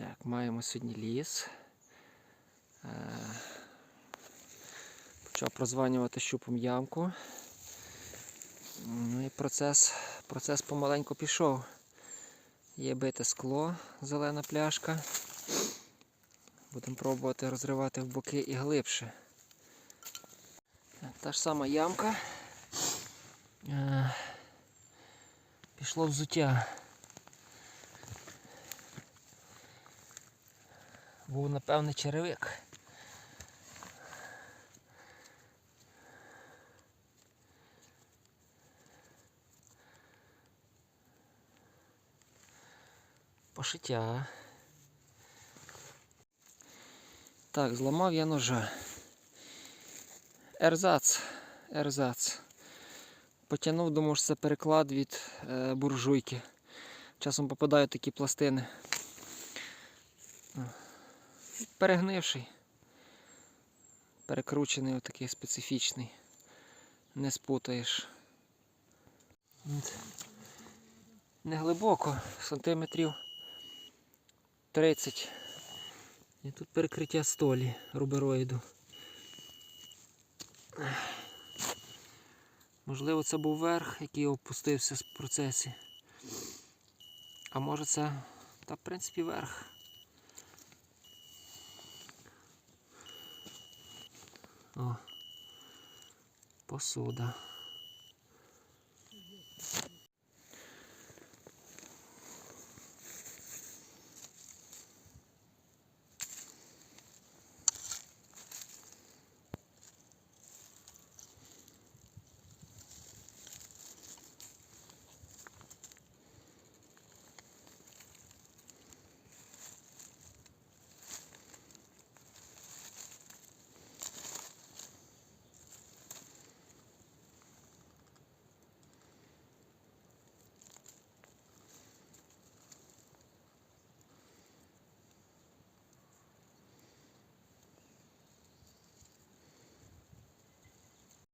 Так, маємо сьогодні ліс. Е, Почав прозванювати щупом ямку. Ну і процес, процес помаленьку пішов. Є бите скло, зелена пляшка. Будемо пробувати розривати в боки і глибше. Та ж сама ямка. Е, Пішло взуття. Був, напевне, черевик. Пошиття. Так, зламав я ножа. Ерзац. Ерзац. Потягнув, думав, що це переклад від е, буржуйки. Часом попадають такі пластини. Перегнивший. Перекручений отакий специфічний. Не спутаєш. От. Не глибоко, сантиметрів 30. І тут перекриття столі рубероїду. Можливо, це був верх, який опустився в процесі. А може це, та в принципі, верх. О, посуда.